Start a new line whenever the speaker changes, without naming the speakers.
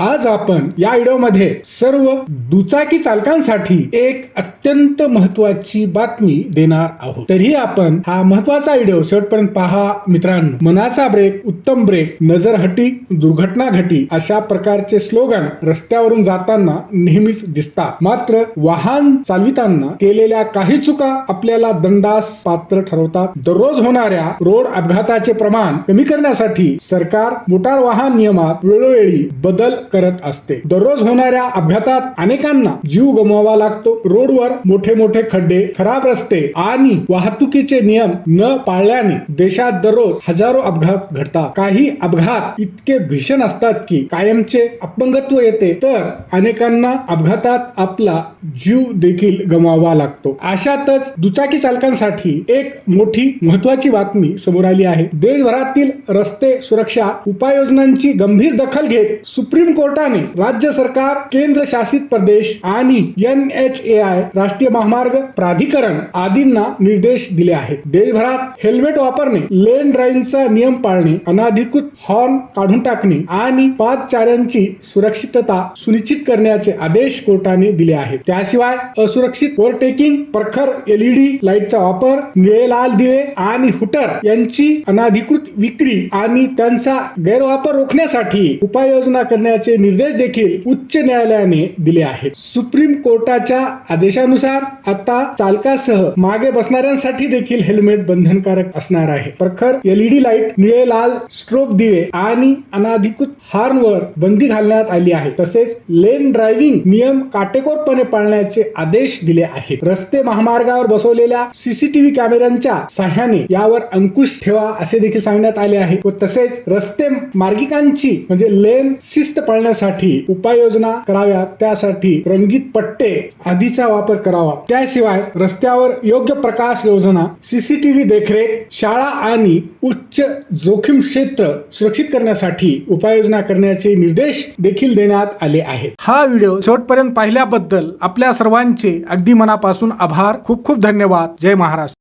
I आज आपण या व्हिडिओमध्ये सर्व दुचाकी चालकांसाठी एक अत्यंत महत्वाची बातमी देणार आहोत. तरीही आपण हा महत्त्वाचा व्हिडिओ शेवटपर्यंत पहा. मित्रांनो मनाचा ब्रेक उत्तम ब्रेक नजर हटी दुर्घटना घटी अशा प्रकारचे स्लोगन रस्त्यावरून जाताना नेहमीच दिसतात. मात्र वाहन चालविताना केलेल्या काही चुका आपल्याला दंडास पात्र ठरवतात. दररोज होणाऱ्या रोड अपघाताचे प्रमाण कमी करण्यासाठी सरकार मोटार वाहन नियमात वेळोवेळी बदल करत असते. दररोज होणाऱ्या अपघातात अनेकांना जीव गमवावा लागतो. रोडवर मोठे मोठे खड्डे खराब रस्ते आणि वाहतुकीचे नियम न पाळल्याने देशात दररोज हजारो अपघात घडतात. काही अपघात इतके भीषण असतात की कायमचे अपंगत्व येते. तर अनेकांना अपघातात आपला जीव देखील गमवावा लागतो. अशातच दुचाकी चालकांसाठी एक मोठी महत्वाची बातमी समोर आली आहे. देशभरातील रस्ते सुरक्षा उपाययोजनांची गंभीर दखल घेत सुप्रीम कोर्ट गटाने राज्य सरकार केंद्र शासित प्रदेश आणि एन एच ए आय राष्ट्रीय महामार्ग प्राधिकरण आदींना निर्देश दिले आहेत. देशभरात हेल्मेट वापरणे लेन ड्राईव्हचा नियम पाळणे अनाधिकृत हॉर्न काढून टाकणे आणि पादचाऱ्यांची सुरक्षितता सुनिश्चित करण्याचे आदेश कोर्टाने दिले आहेत. त्याशिवाय असुरक्षित ओव्हरटेकिंग प्रखर एलईडी लाईटचा वापर निळे लाल दिवे आणि हुटर यांची अनाधिकृत विक्री आणि त्यांचा गैरवापर रोखण्यासाठी उपाययोजना करण्याचे निर्देश देखील उच्च न्यायालयाने दिले आहेत. सुप्रीम कोर्टाच्या आदेशानुसार आता चालकासह मागे बसणाऱ्यांसाठी देखील हेल्मेट बंधनकारक असणार आहे. प्रखर एलईडी लाइट निळे लाल स्ट्रोब दिवे आणि अनाधिकृत हॉर्नवर बंदी घालण्यात आली आहे. तसेच लेन ड्रायव्हिंग नियम काटेकोरपणे पाळण्याचे आदेश दिले आहेत. रस्ते महामार्गावर बसवलेल्या सीसीटीव्ही कॅमेऱ्यांच्या सहाय्याने यावर अंकुश ठेवा असे देखील सांगण्यात आले आहे. व तसेच रस्ते मार्गिकांची म्हणजे लेन शिस्त पाळण्यासाठी उपाययोजना कराव्यात. त्यासाठी रंगीत पट्टे आधीचा वापर करावा. त्याशिवाय रस्त्यावर योग्य प्रकाश योजना सीसीटीव्ही देखरेख शाळा आणि उच्च जोखीम क्षेत्र सुरक्षित करण्यासाठी उपाययोजना करण्याचे निर्देश देखील देण्यात आले आहेत. हा व्हिडिओ शेवटपर्यंत पाहिल्याबद्दल आपल्या सर्वांचे अगदी मनापासून आभार. खूप खूप धन्यवाद. जय महाराष्ट्र.